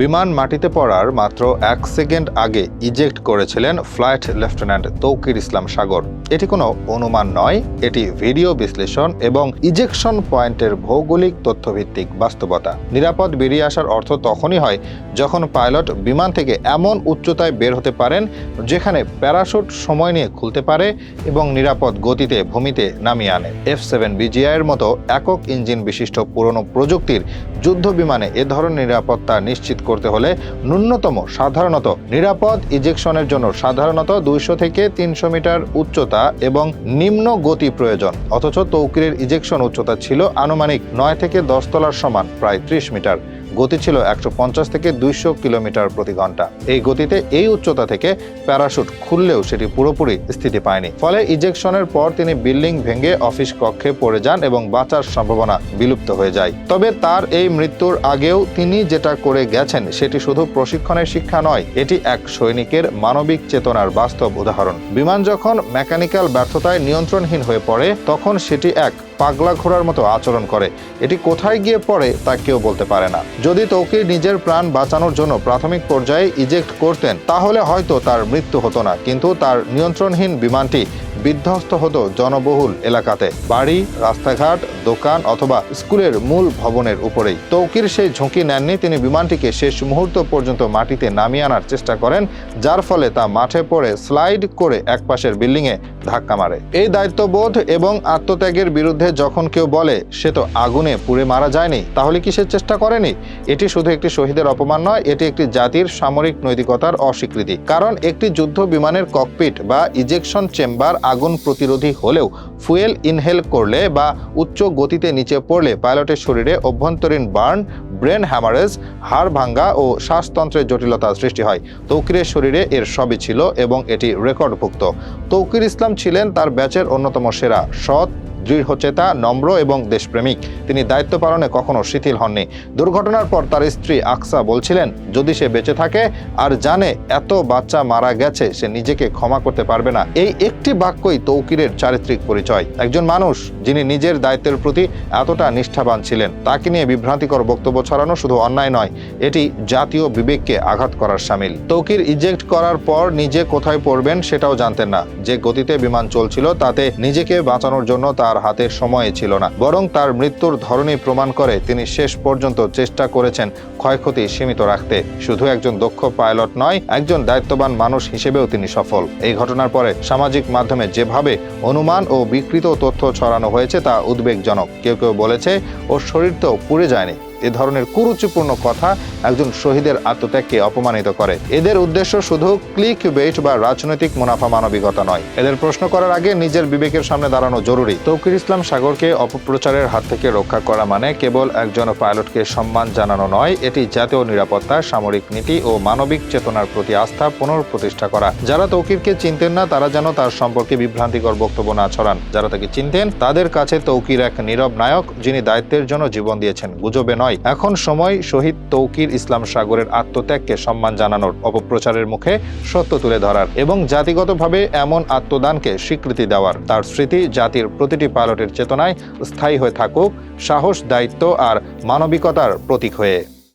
বিমান মাটিতে পড়ার মাত্র এক সেকেন্ড আগে ইজেক্ট করেছিলেন ফ্লাইট লেফটেন্যান্ট তৌকির ইসলাম সাগর। এটি কোনো অনুমান নয়, এটি ভিডিও বিশ্লেষণ এবং ইজেকশন পয়েন্টের ভৌগোলিক তথ্যভিত্তিক বাস্তবতা। নিরাপদ বেরিয়ে আসার অর্থ তখনই হয় যখন পাইলট বিমান থেকে এমন উচ্চতায় বের হতে পারেন যেখানে প্যারাশুট সময় নিয়ে খুলতে পারে এবং নিরাপদ গতিতে ভূমিতে নামিয়ে আনে। এফ সেভেন বিজিআইয়ের মতো একক ইঞ্জিন বিশিষ্ট পুরনো প্রযুক্তির যুদ্ধ বিমানে এ ধরনের নিরাপত্তা নিশ্চিত করতে হলে ন্যূনতম সাধারণত নিরাপদ ইজেকশনের জন্য সাধারণত দুইশো থেকে তিনশো মিটার উচ্চতা এবং নিম্ন গতি প্রয়োজন। অথচ তৌকিরের ইজেকশন উচ্চতা ছিল আনুমানিক নয় থেকে দশ তলার সমান, প্রায় ত্রিশ মিটার। গতি ছিল একশো পঞ্চাশ থেকে দুইশো কিলোমিটার প্রতি ঘণ্টা। এই গতিতে এই উচ্চতা থেকে প্যারাশুট খুললেও সেটি পুরোপুরি স্থিতি পায়নি। ফলে ইজেকশনের পর তিনি বিল্ডিং ভেঙে অফিস কক্ষে পড়ে যান এবং বাঁচার সম্ভাবনা বিলুপ্ত হয়ে যায়। তবে তার এই মৃত্যুর আগেও তিনি যেটা করে গেছেন সেটি শুধু প্রশিক্ষণের শিক্ষা নয়, এটি এক সৈনিকের মানবিক চেতনার বাস্তব উদাহরণ। বিমান যখন মেকানিক্যাল ব্যর্থতায় নিয়ন্ত্রণহীন হয়ে পড়ে, তখন সেটি এক পাগলা ঘোড়ার মতো আচরণ করে। এটি কোথায় গিয়ে পড়ে তা কেউ বলতে পারে না। যদি তৌকির নিজের প্রাণ বাঁচানোর জন্য প্রাথমিক পর্যায়ে ইজেক্ট করতেন, তাহলে হয়তো তার মৃত্যু হতো না, কিন্তু তার নিয়ন্ত্রণহীন বিমানটি বিধ্বস্ত হতো জনবহুল এলাকাতে। বাড়ি, রাস্তাঘাট, দোকান অথবা স্কুলের মূল ভবনের উপরেই। তৌকির সেই ঝুঁকি নেননি, তিনি বিমানটিকে শেষ মুহূর্ত পর্যন্ত মাটিতে নামিয়ে আনার চেষ্টা করেন, যার ফলে তা মাঠে পড়ে স্লাইড করে একপাশের বিল্ডিংয়ে ধাক্কা মারে। এই দায়িত্ববোধ এবং আত্মত্যাগের বিরুদ্ধে যখন কেউ বলে, সে তো আগুনে পুড়ে মারা যায়নি তাহলে কি সে চেষ্টা করেনি? এটি শুধু একটি শহীদের অপমান নয়, এটি একটি জাতির সামরিক নৈতিকতার অস্বীকৃতি। কারণ একটি যুদ্ধ বিমানের ককপিট বা ইজেকশন চেম্বার আগুন প্রতিরোধী হলেও ফুয়েল ইনহেল করলে বা উচ্চ গতিতে নিচে পড়লে পাইলটের শরীরে অভ্যন্তরীণ বার্ন, ব্রেন হ্যামারেজ, হাড় ভাঙ্গা ও শ্বাসতন্ত্রের জটিলতা সৃষ্টি হয়। তৌকিরের শরীরে এর সবই ছিল এবং এটি রেকর্ডভুক্ত। তৌকির ইসলাম ছিলেন তার ব্যাচের অন্যতম সেরা সৎ দৃঢ়চেতা, নম্র এবং দেশপ্রেমিক। তিনি দায়িত্ব পালনে কখনো শিথিল হননি। দুর্ঘটনার পর তার স্ত্রী আকসা বলছিলেন, যদি সে বেঁচে থাকে আর জানে এত বাচ্চা মারা গেছে, সে নিজেকে ক্ষমা করতে পারবে না। এই একটি বাক্যই তৌকিরের চারিত্রিক পরিচয়। একজন মানুষ, যিনি নিজের দায়িত্বের প্রতি এতটা নিষ্ঠাবান ছিলেন, তাকে নিয়ে বিভ্রান্তিকর বক্তব্য ছড়ানো শুধু অন্যায় নয়, এটি জাতীয় বিবেককে আঘাত করার সামিল। তৌকির ইজেক্ট করার পর নিজে কোথায় পড়বেন সেটাও জানতেন না। যে গতিতে বিমান চলছিল, তাতে নিজেকে বাঁচানোর জন্য তার হাতে সময় ছিল না, বরং তার মৃত্যুর ধরনই প্রমাণ করে তিনি শেষ পর্যন্ত চেষ্টা করেছেন ক্ষয়ক্ষতি সীমিত রাখতে। শুধু একজন দক্ষ পাইলট নয়, একজন দায়িত্ববান মানুষ হিসেবেও তিনি সফল। এই ঘটনার পরে সামাজিক মাধ্যমে যেভাবে অনুমান ও বিকৃত তথ্য ছড়ানো হয়েছে তা উদ্বেগজনক। কেউ কেউ বলেছে, ওর শরীর তো পুড়ে যায়নি। এ ধরনের কুরুচিপূর্ণ কথা একজন শহীদের আত্মত্যাগকে অপমানিত করে। এদের উদ্দেশ্য শুধু ক্লিক বেট বা রাজনৈতিক মুনাফা মানবিকতা নয়। এদের প্রশ্ন করার আগে নিজের বিবেকের সামনে দাঁড়ানো জরুরি। তৌকির ইসলাম সাগরকে অপপ্রচারের হাত থেকে রক্ষা করা মানে কেবল একজন পাইলটকে সম্মান জানানো নয়, এটি জাতীয় নিরাপত্তা, সামরিক নীতি ও মানবিক চেতনার প্রতি আস্থা পুনঃপ্রতিষ্ঠা করা। যারা তৌকিরকে চিনতেন না, তারা যেন তার সম্পর্কে বিভ্রান্তিকর বক্তব্য না ছড়ান। যারা তাকে চিনতেন, তাদের কাছে তৌকির এক নীরব নায়ক, যিনি দায়িত্বের জন্য জীবন দিয়েছেন। গুজবে নয়। এখন সময় শহীদ তৌকির ইসলাম সাগরের আত্মত্যাগকে সম্মান জানানোর অপপ্রচারের মুখে সত্য তুলে ধরার এবং জাতিগতভাবে এমন আত্মদানকে স্বীকৃতি দেওয়ার তার স্মৃতি জাতির প্রতিটি পাইলটের চেতনায় স্থায়ী হয়ে থাকুক সাহস, দায়িত্ব আর মানবিকতার প্রতীক হয়ে।